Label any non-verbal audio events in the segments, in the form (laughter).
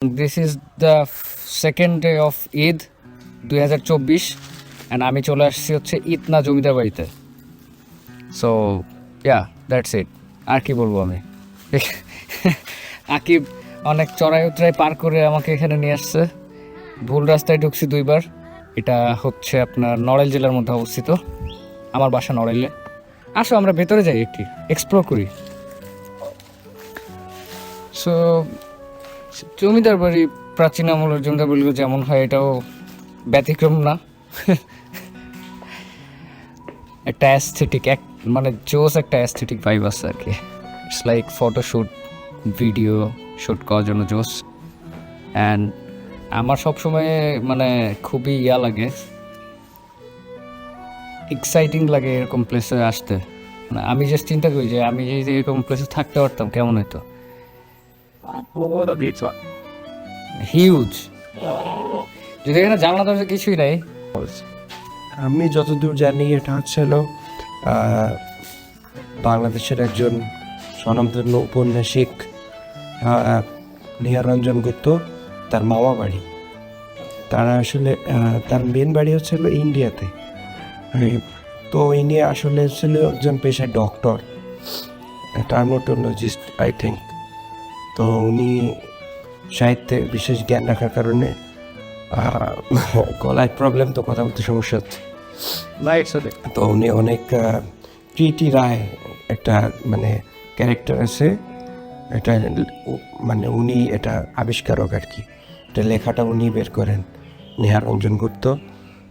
This is the second day of Eid দুই হাজার চব্বিশ অ্যান্ড আমি চলে আসছি হচ্ছে ঈদ না জমিদার বাড়িতে। সো ইয়া দ্যাটস ইট আর কি বলব আমি? (laughs) আকিব অনেক চড়াই উতরাই পার করে আমাকে এখানে নিয়ে আসছে। ভুল রাস্তায় ঢুকছি দুইবার। এটা হচ্ছে আপনার নড়াইল জেলার মধ্যে অবস্থিত। আমার বাসা নড়াইলে। আসো, আমরা ভেতরে যাই একটি। এক্সপ্লোর করি। সো জমিদার বাড়ি প্রাচীন আমলের জমিদার বাড়িগুলো যেমন হয়, এটাও ব্যতিক্রম না। একটা অ্যাস্থেটিক এক মানে জোস একটা অ্যাস্থেটিক ভাইব আছে আর কি। It's like photoshoot video shoot করার জন্য জোস। অ্যান্ড আমার সবসময় মানে খুবই ইয়া লাগে। এক্সাইটিং লাগে এরকম প্লেসে আসতে। মানে আমি জাস্ট চিন্তা করি যে আমি যদি এরকম প্লেসে থাকতে পারতাম, কেমন হতো হিউজ যদি এখানে জানলা দরজা কিছুই নাই। আমি যতদূর জানি এটা হচ্ছে আহ, বাংলাদেশের একজন স্বনামধন্য ঔপন্যাসিক আহ, নিহারঞ্জন গুপ্ত তার মামা বাড়ি। তারা আসলে আহ, তার মেন বাড়ি হচ্ছে হলো ইন্ডিয়াতে। এই, তো ইনি আসলে ছিল একজন পেশায় ডক্টর টার্মোটোলজিস্ট আই থিঙ্ক তো উনি সাহিত্যে বিশেষ জ্ঞান রাখার কারণে গলায় প্রবলেম তো কথা বলতে সমস্যা হচ্ছে। তো উনি অনেক প্রীতি রায় একটা মানে ক্যারেক্টার আছে। এটা মানে উনি এটা আবিষ্কারক আর কি। এটা লেখাটা উনি বের করেন নেহারঞ্জন গুপ্ত।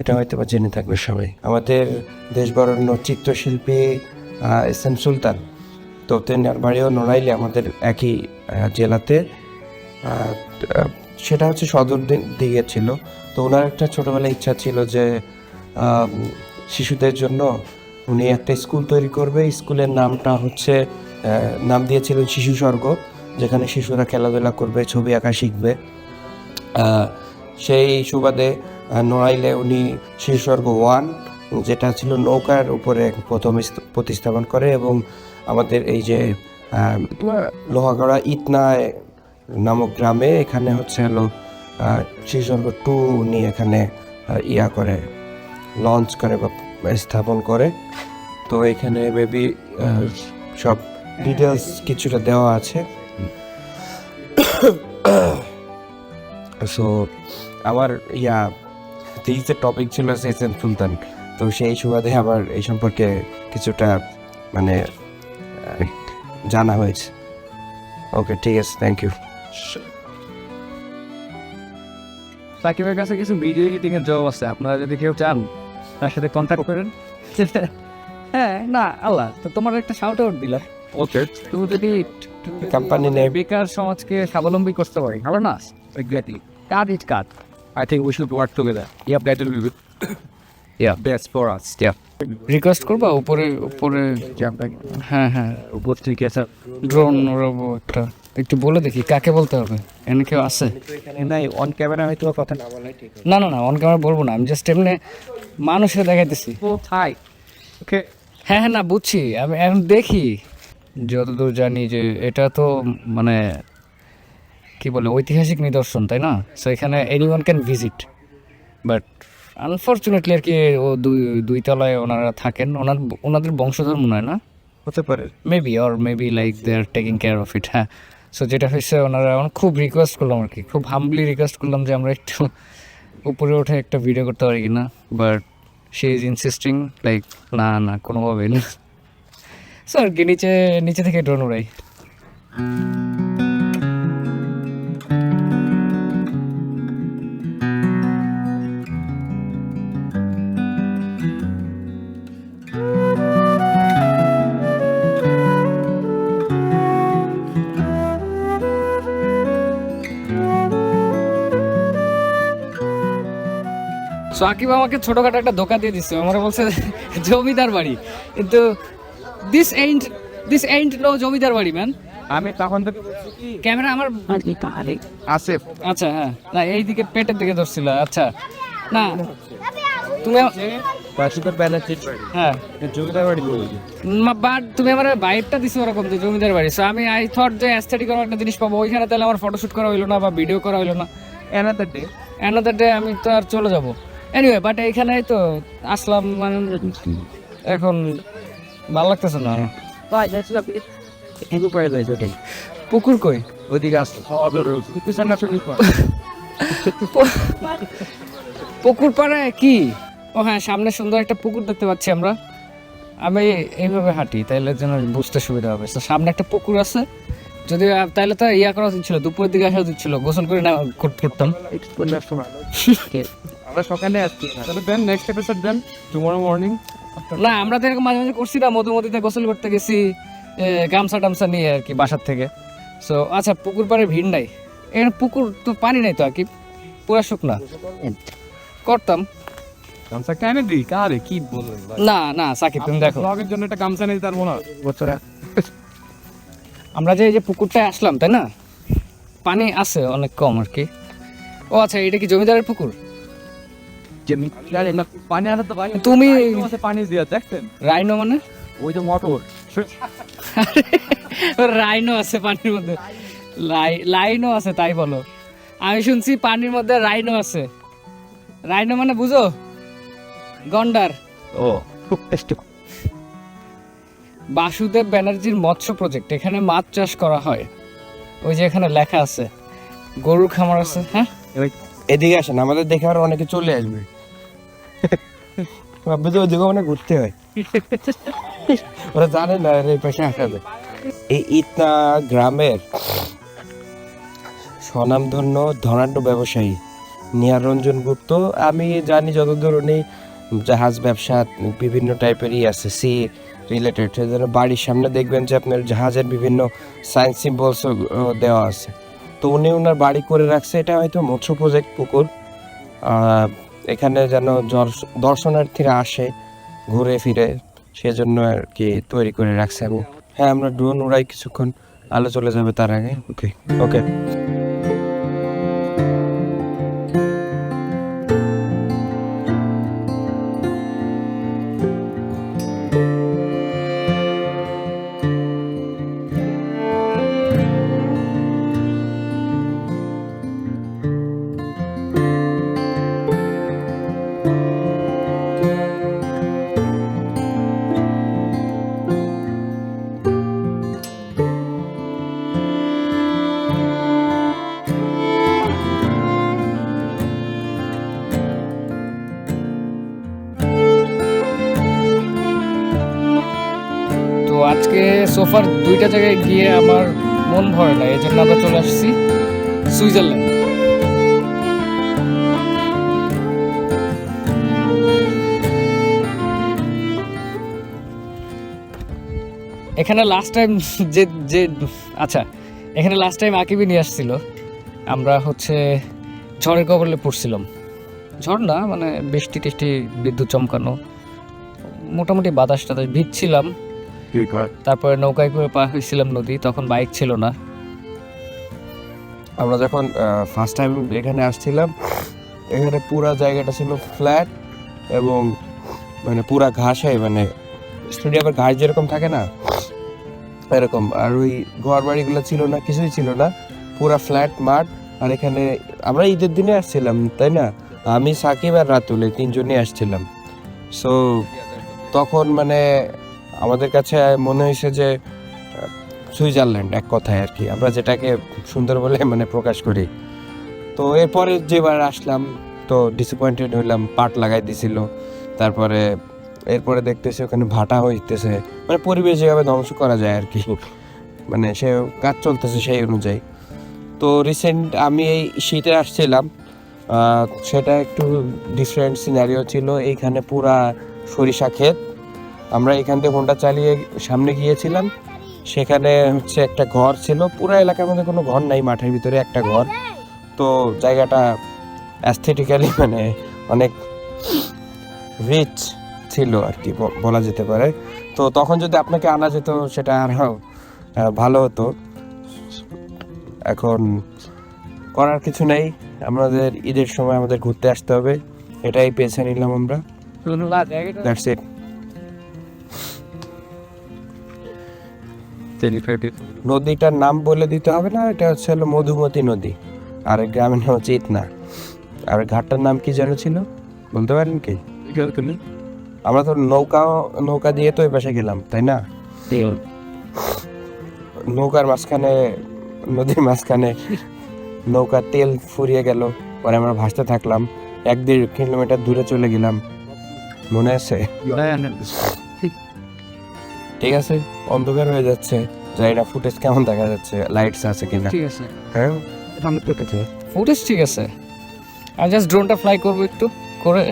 এটা হয়তো বা জেনে থাকবে সবাই। আমাদের দেশবরণ্য চিত্রশিল্পী এস এম সুলতান। তো তেনার বাড়িও নড়াইলে আমাদের একই জেলাতে। সেটা হচ্ছে সদর দিকে ছিল। তো ওনার একটা ছোটোবেলায় ইচ্ছা ছিল যে শিশুদের জন্য উনি একটা স্কুল তৈরি করবে। স্কুলের নামটা হচ্ছে নাম দিয়েছিলেন শিশু স্বর্গ, যেখানে শিশুরা খেলাধুলা করবে, ছবি আঁকা শিখবে। সেই সুবাদে নড়াইলে উনি শিশু স্বর্গ ওয়ান, যেটা ছিল নৌকার উপরে প্রথম প্রতিস্থাপন করে এবং আমাদের এই যে লোহাগড়া ইতনায় নামক গ্রামে এখানে হচ্ছে হলো আহ, টু উনি এখানে ইয়া করে লঞ্চ করে বা স্থাপন করে। তো এখানে মেবি সব ডিটেলস কিছুটা দেওয়া আছে। সো আমার ইয়া তিরিশের টপিক ছিল সেসেন সুলতান। তো সেই সুবাদে আমার এই সম্পর্কে কিছুটা মানে জানা হয়েছে। ওকে ঠিক আছে থ্যাংক ইউ সাকিবের কাছে কিছু ভিডিও এডিটিং এর জব আছে আপনারা যদি কেউ চান তার সাথে কন্ট্যাক্ট করেন। হ্যাঁ না আল্লাহ তো তোমার একটা শাউট আউট দিলাম ওকে তুমি যদি কোম্পানি নেম বেকার সমাজকে স্বাবলম্বী করতে পারি ভালো না? এক্স্যাক্টলি কাজ ইজ কাজ। I think we should work together. Yup That will be yeah best for us. Yeah request করবা? উপরে উপরে হ্যাঁ হ্যাঁ। উপর থেকে স্যার ড্রোন ওড়াবো একটা একটু বলে দেখি কাকে বলতে হবে? এখানে কেউ আছে? নাই অন ক্যামেরা হয়তো কথা না বলাই ঠিক না না না অন ক্যামেরা বলব না। আমি জাস্ট এমনি মানুষের দেখাইতেছি। হাই ওকে হ্যাঁ হ্যাঁ না বুঝছি। আমি এখন দেখি। যতদূর জানি যে এটা তো মানে কি বলে ঐতিহাসিক নিদর্শন তাই না? সো এখানে anyone can visit but unfortunately আর কি ও দুই দুই তলায় ওনারা থাকেন। ওনার ওনাদের বংশধর মনে হয় না? হতে পারে। Maybe or maybe like they are taking care of it হ্যাঁ। সো যেটা হয়েছে ওনারা আমার খুব রিকোয়েস্ট করলাম আর কি। খুব হাম্বলি রিকোয়েস্ট করলাম যে আমরা একটু উপরে উঠে একটা ভিডিও করতে পারি কিনা। But she is insisting like না না কোনোভাবেই না। স্যার কি নিচে নিচে থেকে ড্রোন উড়াই। সো আকিব আমাকে ছোটখাটো একটা ধোকা দিয়ে দিচ্ছে। আমার বলছে জমিদার বাড়ি। কিন্তু this end this end no জমিদার বাড়ি ম্যান আমি তখন তো ক্যামেরা আমার আসিফ। আচ্ছা হ্যাঁ। না এইদিকে পেটের দিকে ধরছিল আচ্ছা। না তুমি তো ব্যানার্জির বাড়ি হ্যাঁ। জমিদার বাড়ি বলছি বাট তুমি আমার ভাইবটা দিছো ওরকম যে জমিদার বাড়ি। সো আমি আই থট যে অ্যাস্থেটিক একটা জিনিস পাবো। ওইখানে তাহলে আমার ফটোশুট করা হইল না বা ভিডিও করা হইল না। অ্যানাদার ডে অ্যানাদার ডে আমি তো আর চলে যাব। এনিওয়ে বাট এইখানেই তো আসলাম মানে এখন ভালো লাগতেছে না। পুকুর কই? ওদিকে আসলে পুকুর পাড়ে কি? ও হ্যাঁ সামনে সুন্দর একটা পুকুর দেখতে পাচ্ছি আমরা। আমি এইভাবে হাঁটি তাইলে যেন বুঝতে সুবিধা হবে। তো সামনে একটা পুকুর আছে। যদি তাহলে তো ইয়া করা উচিত ছিল দুপুরের দিকে আসা উচিত ছিল। গোসল করে না কর- করতাম (laughs) আমরা সকালে আসছি। তাহলে then next episode then. Tomorrow morning না আমরা তো এরকম মাঝে মাঝে করছি না মধুমতিতে গোসল করতে গেছি গামছা টামছা নিয়ে আর কি বাসার থেকে। সো আচ্ছা পুকুর পাড়ে ভিড় নাই। এখানে পুকুর তো পানি নাই তো আর কি পুরা শুকনা। করতাম। গামছা কেন দিই? কারে? কি বলবেন না না সাকিব তুমি দেখো। ব্লগের জন্য একটা গামছা নিতে পারব না। বছরে। আমরা যে এই যে পুকুরটায় আসলাম তাই না? পানি আছে অনেক কম আর কি। ও আচ্ছা এটা কি জমিদারের পুকুর? না পানি তুমি পানি দিয়ে দেখছেন? রাইনো মানে? ওই যে মোটর। রাইনো আছে পানির মধ্যে। লাইনও আছে তাই বলো। আমি শুনছি পানির মধ্যে রাইনো আছে। রাইনো মানে বুঝো? গন্ডার। ও খুব টেস্টি বাসুদেব ব্যানার্জির মৎস্য প্রজেক্ট এখানে মাছ চাষ করা হয়। ওই যে এখানে লেখা আছে। গরুর খামার আছে হ্যাঁ? এদিকে আসেন আমাদের দেখে আর অনেকে চলে আসবে। ভাববে ওদিকে মানে ঘুরতে হয়। ওরা জানে না এর এই ইতনা গ্রামের স্বনামধন্য ধনাঢ্য ব্যবসায়ী নিহারঞ্জন গুপ্ত। আমি জানি যতদূর উনি জাহাজ ব্যবসা বিভিন্ন টাইপেরই আছে, সি রিলেটেড বাড়ির সামনে দেখবেন যে আপনার জাহাজের বিভিন্ন সায়েন্স সিম্বলস দেওয়া আছে। তো উনি ওনার বাড়ি করে রাখছে। এটা হয়তো মৎস্য প্রজেক্ট পুকুর। এখানে যেন দর্শনার্থীরা আসে ঘুরে ফিরে সেজন্য আর কি তৈরি করে রাখছে। আমি হ্যাঁ আমরা ড্রোন উড়াই কিছুক্ষণ আলো চলে যাবে তার আগে। ওকে ওকে সোফার দুইটা জায়গায় গিয়ে আমার মন ভরে না এই জন্য আমরা চলে আসছি সুইজারল্যান্ড। এখানে লাস্ট টাইম যে যে আচ্ছা এখানে লাস্ট টাইম আকিবি নিয়ে আসছিল, আমরা হচ্ছে ঝড়ের কবলে পড়ছিলাম। ঝড় না মানে বৃষ্টি টিষ্টি, বিদ্যুৎ চমকানো, মোটামুটি বাতাস টাতাস ভিজছিলাম। তারপরে নৌকায় করে পার হয়েছিলাম নদী তখন বাইক ছিল না। আমরা যখন ফার্স্ট টাইম এখানে আসছিলাম এখানে পুরা জায়গাটা ছিল ফ্ল্যাট এবং মানে পুরা ঘাসে মানে স্টেডিয়ামের ঘাস যেরকম থাকে না এরকম। আর ওই ঘর বাড়িগুলো ছিল না কিছুই ছিল না পুরা ফ্ল্যাট মাঠ। আর এখানে আমরা ঈদের দিনে আসছিলাম তাই না? আমি সাকিব আর রাতুল এই তিনজনই আসছিলাম। সো তখন মানে আমাদের কাছে মনে হয়েছে যে সুইজারল্যান্ড এক কথায় আর কি। আমরা যেটাকে সুন্দর বলে (laughs) মানে প্রকাশ করি। তো এরপরে যেবার আসলাম তো ডিসঅ্যাপয়েন্টেড হইলাম পাট লাগাই দিছিল। তারপরে এরপরে দেখতেছি ওখানে ভাটা হইতেছে। মানে পরিবেশ যেভাবে ধ্বংস করা যায় আর কি। মানে সে কাজ চলতেছে সেই অনুযায়ী। তো রিসেন্ট আমি এই শীতে আসছিলাম সেটা একটু ডিফারেন্ট সিনারিও ছিল। এইখানে পুরা সরিষা ক্ষেত আমরা এখান থেকে হোন্ডা চালিয়ে সামনে গিয়েছিলাম। সেখানে হচ্ছে একটা ঘর ছিল। পুরো এলাকার মধ্যে কোনো ঘর নাই মাঠের ভিতরে একটা ঘর। তো জায়গাটা অ্যাস্থেটিক্যালি মানে অনেক রিচ ছিল আর কি বলা যেতে পারে। তো তখন যদি আপনাকে আনা যেত সেটা আরও ভালো হতো। এখন করার কিছু নেই। আমাদের ঈদের সময় আমাদের ঘুরতে আসতে হবে। এটাই বেছে নিলাম আমরা। দ্যাটস ইট নদীটার নাম বলে দিতে হবে না এটা হচ্ছে হলো মধুমতি নদী। আর গ্রামের নাম হচ্ছে ইতনা। আর ঘাটটার নাম কি যেন ছিল? বলতে পারেন কি? আমরা তো নৌকা নৌকা দিয়ে তো ওই পাশে গেলাম তাই না? নৌকার মাঝখানে নদীর মাঝখানে নৌকার তেল ফুরিয়ে গেল পরে আমরা ভাসতে থাকলাম। এক দেড় কিলোমিটার দূরে চলে গেলাম। মনে আছে? ঠিক আছে? অন্ধকার হয়ে যাচ্ছে। না ফুটেজ কেমন দেখা যাচ্ছে? লাইটস আছে কিনা? ঠিক আছে। হ্যাঁ? ফুটেজ ঠিক আছে। আমি জাস্ট ড্রোনটা ফ্লাই করব একটু করে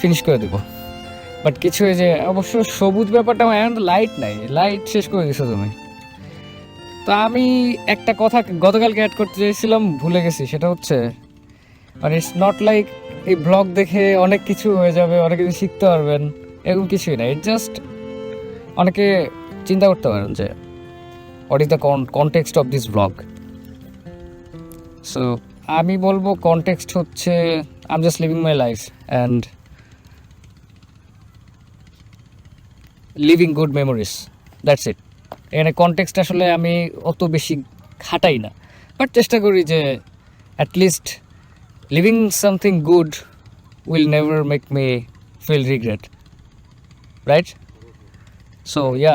ফিনিশ করে দেবো। বাট কিছু এই যে অবশ্য সবুজ ব্যাপারটা আমার এখন লাইট নাই। লাইট শেষ করে দিছো তুমি। তো আমি একটা কথা গতকালকে অ্যাড করতে চাইছিলাম ভুলে গেছি। সেটা হচ্ছে মানে ইটস নট লাইক এই ব্লগ দেখে অনেক কিছু হয়ে যাবে অনেক কিছু শিখতে পারবেন এরকম কিছুই না ইট জাস্ট অনেকে চিন্তা করতে পারেন যে what is the context of this blog so আমি বলব কনটেক্সট হচ্ছে I am just living my life and leaving good memories that's it এখানে কনটেক্সট আসলে আমি অত বেশি খাটাই না। বাট চেষ্টা করি যে at least leaving something good will never make me feel regret right so yeah